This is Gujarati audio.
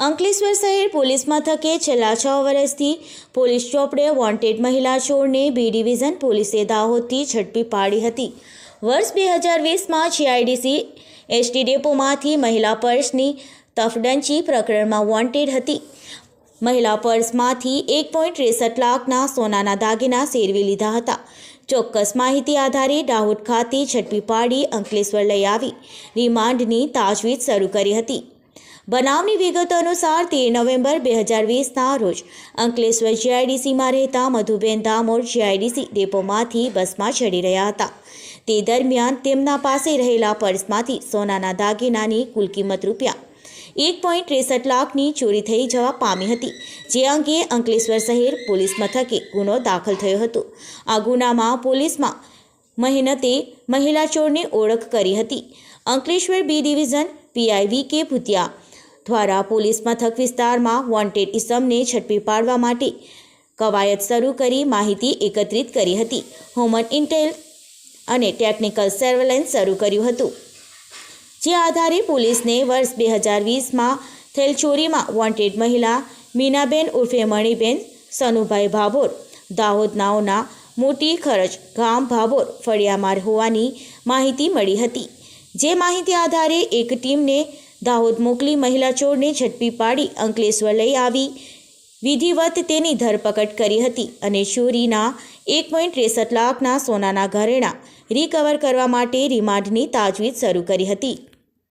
અંકલેશ્વર શહેર પોલીસ મથકે છેલ્લા છ વર્ષથી પોલીસ ચોપડે વોન્ટેડ મહિલા ચોરને બી ડિવિઝન પોલીસે દાહોદથી ઝડપી પાડી હતી. વર્ષ બે હજાર વીસમાં જીઆઈડીસી એસટી ડેપોમાંથી મહિલા પર્સની તફડંચી પ્રકરણમાં વોન્ટેડ હતી. મહિલા પર્સમાંથી એક પોઈન્ટ ત્રેસઠ લાખના સોનાના દાગીના સેરવી લીધા હતા. ચોક્કસ માહિતી આધારે દાહોદ ખાતે ઝડપી પાડી અંકલેશ્વર લઈ આવી. રિમાન્ડની તાજવીજ શરૂ કરી હતી. બનાવની વિગતો અનુસાર તેર નવેમ્બર બે હજાર વીસના રોજ અંકલેશ્વર જીઆઈડીસીમાં રહેતા મધુબેન દામોર જીઆઈડીસી ડેપોમાંથી બસમાં ચડી રહ્યા હતા. તે દરમિયાન તેમના પાસે રહેલા પર્સમાંથી સોનાના દાગીનાની કુલ કિંમત રૂપિયા એક પોઈન્ટ ત્રેસઠ લાખની ચોરી થઈ જવા પામી હતી, જે અંગે અંકલેશ્વર શહેર પોલીસ મથકે ગુનો દાખલ થયો હતો. આ ગુનામાં પોલીસમાં મહેનતે મહિલા ચોરની ઓળખ કરી હતી. Ankleshwar B division PI V K Bhutiya દ્વારા પોલીસ મથક વિસ્તારમાં વોન્ટેડ ઇસમને ઝડપી પાડવા માટે કવાયત શરૂ કરી માહિતી એકત્રિત કરી હતી. હ્યુમન ઇન્ટેલ અને ટેકનિકલ સર્વેલન્સ શરૂ કર્યું હતું. જે આધારે પોલીસને વર્ષ બે હજાર વીસમાં થયેલ ચોરીમાં વોન્ટેડ મહિલા મીનાબેન ઉર્ફે મણિબેન, સનુભાઈ ભાભોર, દાહોદનાઓના મોટી ખરચ ગામ ભાભોર ફળિયામાર હોવાની માહિતી મળી હતી. જે માહિતી આધારે એક ટીમને દાહોદ મોકલી મહિલા ચોરને ઝડપી પાડી અંકલેશ્વર લઈ આવી. વિધિવત તેની ધરપકડ કરી હતી અને ચોરીના એક પોઈન્ટ ત્રેસઠ લાખના સોનાના ઘરેણાં રિકવર કરવા માટે રિમાન્ડની તાજવીજ શરૂ કરી હતી.